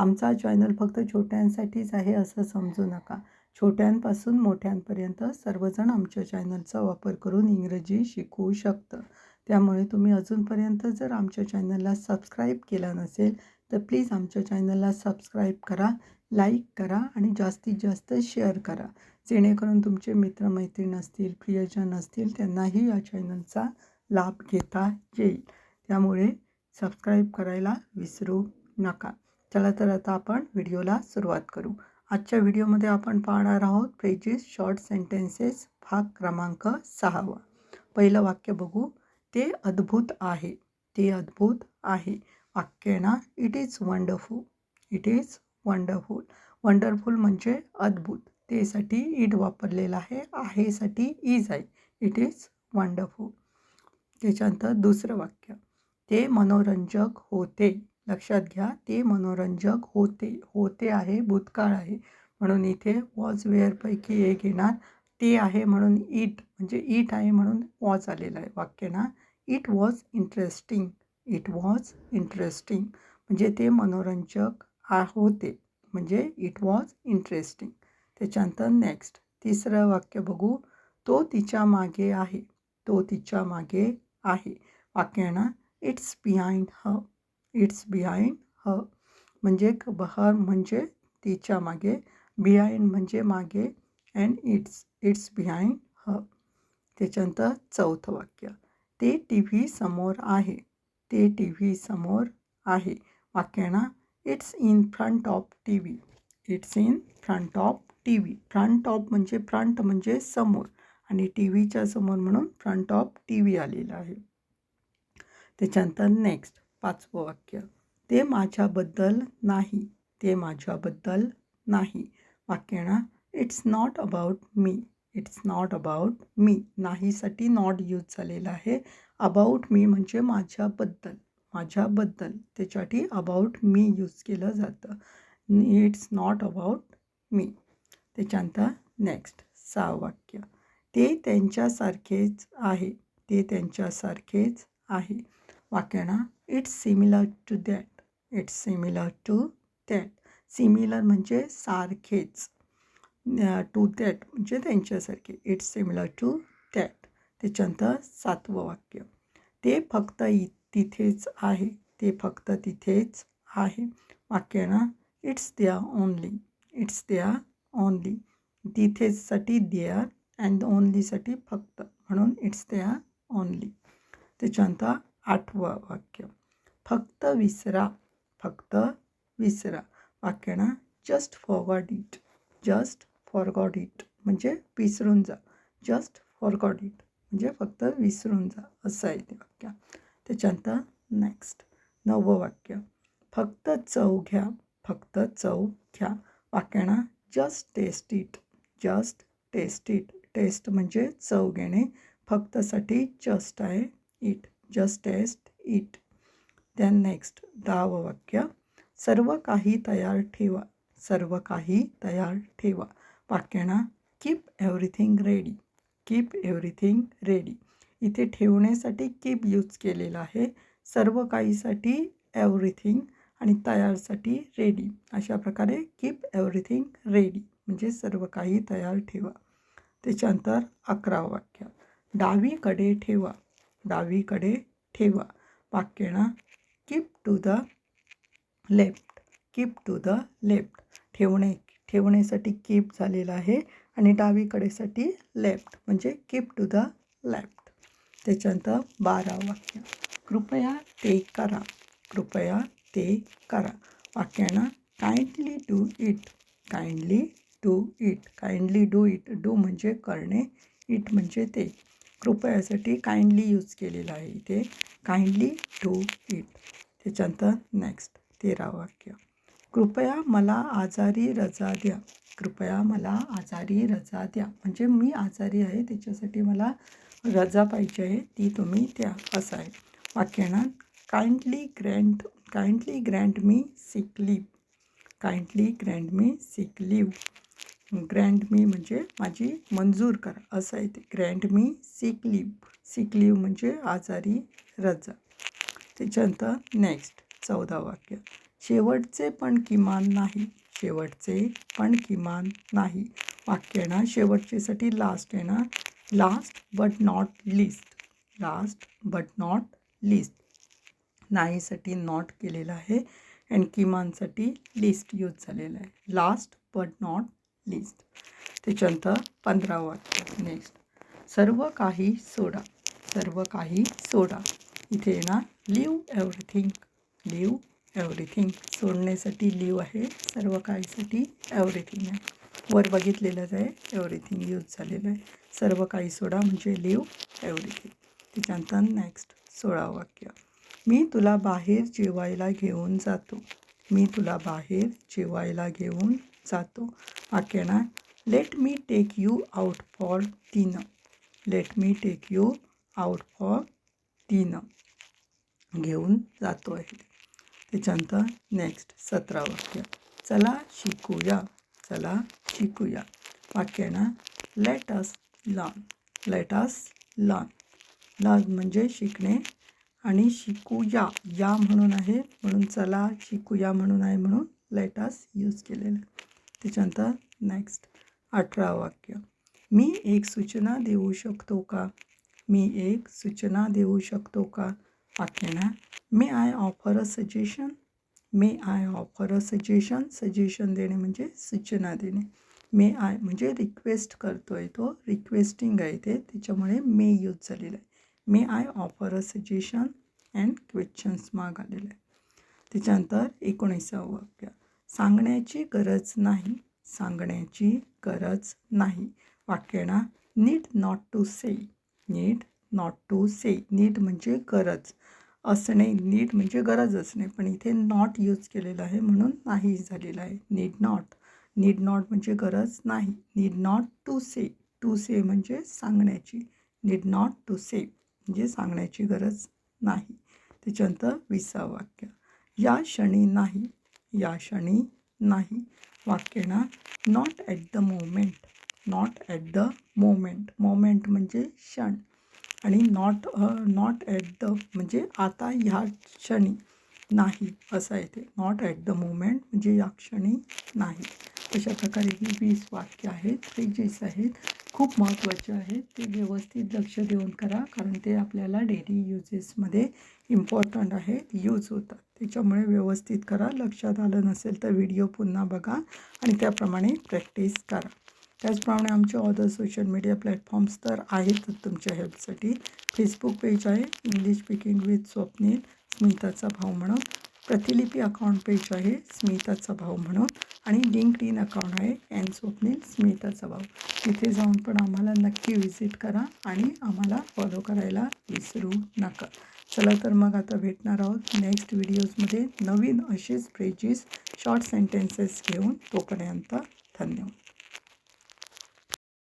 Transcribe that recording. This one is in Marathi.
आमचा चॅनल फक्त छोट्यांसाठीच आहे असं समजू नका. छोट्यांपासून मोठ्यांपर्यंत सर्वजण आमच्या चॅनलचा वापर करून इंग्रजी शिकवू शकतं. त्यामुळे तुम्ही अजूनपर्यंत जर आमच्या चॅनलला सबस्क्राईब केला नसेल तर प्लीज आमच्या चॅनलला सबस्क्राईब करा लाईक करा आणि जास्तीत जास्त शेअर करा. जेणेकरून तुमचे मित्रमैत्रीण असतील प्रियजन असतील त्यांनाही या चॅनलचा लाभ घेता येईल. त्यामुळे सबस्क्राईब करायला विसरू नका. चला तर आता आपण व्हिडिओला सुरुवात करू. आजच्या व्हिडिओमध्ये आपण पाहणार आहोत फ्रेजेस शॉर्ट सेंटेन्सेस भाग क्रमांक सहावा. पहिलं वाक्य बघू. ते अद्भुत आहे. ते अद्भुत आहे. वाक्य ना it is wonderful it is wonderful wonderful म्हणजे अद्भुत. तेसाठी इट वापरलेलं आहे. आहेसाठी इज आहे. इट इज वंडरफुल त्याच्यानंतर दुसरं वाक्य. ते मनोरंजक होते. लक्षात घ्या ते मनोरंजक होते होते आहे भूतकाळ आहे. म्हणून इथे वॉज वेअरपैकी एक येणार. ते आहे म्हणून इट म्हणजे इट आहे म्हणून वॉज आलेलं आहे वाक्य ना. It was interesting it was interesting म्हणजे ते मनोरंजक आ होते. म्हणजे इट वॉज इंटरेस्टिंग त्याच्यानंतर नेक्स्ट तिसरं वाक्य बघू. तो तिच्यामागे आहे. तो तिच्यामागे आहे. वाक्य ना? It's behind her it's behind her. म्हणजे बहर म्हणजे तिच्यामागे बिहाइंड म्हणजे मागे अँड इट्स इट्स बिहाइंड ह. त्याच्यानंतर चौथं वाक्य. ते टी व्ही समोर आहे. ते टी व्ही समोर आहे. वाक्यना it's in front of T V it's in front of T V front of म्हणजे फ्रंट म्हणजे समोर. आणि टी व्हीच्या समोर म्हणून फ्रंट ऑफ टी व्ही आलेलं आहे. त्याच्यानंतर नेक्स्ट. पाचवं वाक्य. ते माझ्याबद्दल नाही. ते माझ्याबद्दल नाही. वाक्य ना it's not about me it's not about me नाहीसाठी not use झालेला आहे. अबाउट मी म्हणजे माझ्याबद्दल. माझ्याबद्दल. त्याच्यासाठी अबाउट मी यूज केलं जातं. इट्स नॉट अबाउट मी त्याच्यानंतर नेक्स्ट सहा वाक्य. ते त्यांच्यासारखेच आहे. ते त्यांच्यासारखेच आहे. वाक्यना it's similar to that it's similar to that similar म्हणजे सारखेच. टू दॅट म्हणजे त्यांच्यासारखे. इट्स सिमिलर टू दॅट त्याच्यानंतर सातवं वाक्य. ते फक्त इ तिथेच आहे. ते फक्त तिथेच आहे. वाक्य ना it's there only it's there only तिथेचसाठी there and ओनलीसाठी फक्त. म्हणून इट्स देअर ओनली त्याच्यानंतर आठवं वाक्य. फक्त विसरा फक्त विसरा. वाक्य ना just forgot it just forgot it म्हणजे विसरून जा. जस्ट फॉरगॉड इट म्हणजे फक्त विसरून जा. असं आहे ते वाक्य. त्याच्यानंतर नेक्स्ट नववं वाक्य. फक्त चव घ्या. फक्त चव घ्या. वाक्यणा just test it just test it test म्हणजे चव घेणे. फक्तसाठी जस्ट आहे it just test it then next दहावं वाक्य सर्व काही तयार ठेवा सर्व काही तयार ठेवा वाक्य keep everything ready keep everything ready इथे ठेवण्यासाठी कीप यूज केलेलं आहे. सर्व काहीसाठी एव्हरीथिंग आणि तयारसाठी रेडी अशा प्रकारे कीप एव्हरीथिंग रेडी म्हणजे सर्व काही तयार ठेवा. त्याच्यानंतर अकरा वाक्य. डावीकडे ठेवा. डावीकडे ठेवा. वाक्यना keep to the left keep to the left ठेवणे ठेवण्यासाठी कीप झालेलं आहे आणि डावीकडेसाठी लेफ्ट म्हणजे कीप टू द लेफ्ट त्याच्यानंतर बारा वाक्य. कृपया ते करा. कृपया ते करा. वाक्यानं kindly do it kindly do it kindly do it do म्हणजे करणे. इट म्हणजे ते. कृपयासाठी काइंडली यूज केलेलं आहे इथे. काइंडली डू इट त्याच्यानंतर नेक्स्ट तेरा वाक्य. कृपया मला आजारी रजा द्या. कृपया मला आजारी रजा द्या. म्हणजे मी आजारी आहे त्याच्यासाठी मला रजा पाहिजे आहे ती तुम्ही द्या. असं आहे. वाक्यानं kindly grant kindly grant me sick leave kindly grant me sick leave grant me म्हणजे माझी मंजूर करा. असं आहे ते. Grant me sick leave sick leave म्हणजे आजारी रजा. त्याच्यानंतर नेक्स्ट चौदा वाक्य. शेवटचे पण किमान नाही. शेवटचे पण किमान नाही. वाक्य आहे ना शेवटचेसाठी लास्ट आहे ना? Last but not least last but not least नाहीसाठी not केलेलं आहे. अँड किमानसाठी लिस्ट यूज झालेलं आहे. लास्ट बट नॉट लिस्ट त्याच्यानंतर पंधरा वाक्य नेक्स्ट सर्व काही सोडा. सर्व काही सोडा. इथे येणार ना लिव्ह एव्हरीथिंग लिव्ह एव्हरीथिंग सोडण्यासाठी लिव्ह आहे. सर्व काहीसाठी एव्हरीथिंग आहे. वर बघितलेलंच आहे. एव्हरीथिंग यूज झालेलं आहे. सर्व काही सोडा म्हणजे लिव्ह एव्हरीथिंग त्याच्यानंतर नेक्स्ट सोळा वाक्य. मी तुला बाहेर जेवायला घेऊन जातो. मी तुला बाहेर जेवायला घेऊन जातो. आकेणा let me take you out for तीन let me take you out for तीन घेऊन जातो आहे त्याच्यानंतर नेक्स्ट सतरा वाक्य. चला शिकूया. चला शिकूया. वाक्य ना let us learn let us learn learn म्हणजे शिकणे आणि शिकूया. या म्हणून आहे म्हणून चला शिकूया म्हणून आहे म्हणून लेट अस यूज केलेलं. आहे त्याच्यानंतर नेक्स्ट अठरा वाक्य. मी एक सूचना देऊ शकतो का? मी एक सूचना देऊ शकतो का? वाक्य may I offer a suggestion may I offer a suggestion suggestion देणे म्हणजे सूचना देणे. मे आय म्हणजे रिक्वेस्ट करतो आहे तो. रिक्वेस्टिंग आहे ते. त्याच्यामुळे मे यूज झालेलं आहे. May I offer a suggestion and questions माग आलेलं आहे त्याच्यानंतर एकोणीसावं वाक्य. सांगण्याची गरज नाही सांगण्याची गरज नाही. वाक्य ना need not to say need not to say need म्हणजे गरज. असणे नीड म्हणजे गरज असणे पण इथे नॉट यूज केलेलं आहे म्हणून नाही झालेलं आहे. नीड नॉट नीड नॉट म्हणजे गरज नाही. Need not to say to say म्हणजे सांगण्याची. नीड नॉट टू से म्हणजे सांगण्याची गरज नाही. त्याच्यानंतर विसा वाक्य. या क्षणी नाही या क्षणी नाही. वाक्य ना not at the moment not at the moment moment म्हणजे क्षण. आणि नॉट नॉट ॲट द म्हणजे आता ह्या क्षणी नाही असं येते. नॉट ॲट द मोमेंट म्हणजे या क्षणी नाही. अशा प्रकारे ही वीस वाक्य आहेत. फ्रेजेस आहेत खूप महत्त्वाचे आहेत ते व्यवस्थित लक्ष देऊन करा कारण ते आपल्याला डेली युजेसमध्ये इम्पॉर्टंट आहे. यूज होतात. त्याच्यामुळे व्यवस्थित करा. लक्षात आलं नसेल तर व्हिडिओ पुन्हा बघा आणि त्याप्रमाणे प्रॅक्टिस करा. त्याचप्रमाणे आमचे अदर सोशल मीडिया प्लॅटफॉर्म्स तर आहेतच तुमच्या हेल्पसाठी फेसबुक पेज आहे. इंग्लिश स्पीकिंग विथ स्वप्नील स्मिताचा भाव म्हणून. प्रतिलिपी अकाउंट पेज आहे स्मिताचा भाव म्हणून. आणि लिंक्ड इन अकाउंट आहे एन स्वप्नील स्मिताचा भाव तिथे जाऊन पण आम्हाला नक्की व्हिजिट करा आणि आम्हाला फॉलो करायला विसरू नका. चला तर मग आता भेटणार आहोत नेक्स्ट व्हिडिओजमध्ये नवीन असेच फ्रेजेस शॉर्ट सेंटेन्सेस घेऊन. तोपर्यंत धन्यवाद.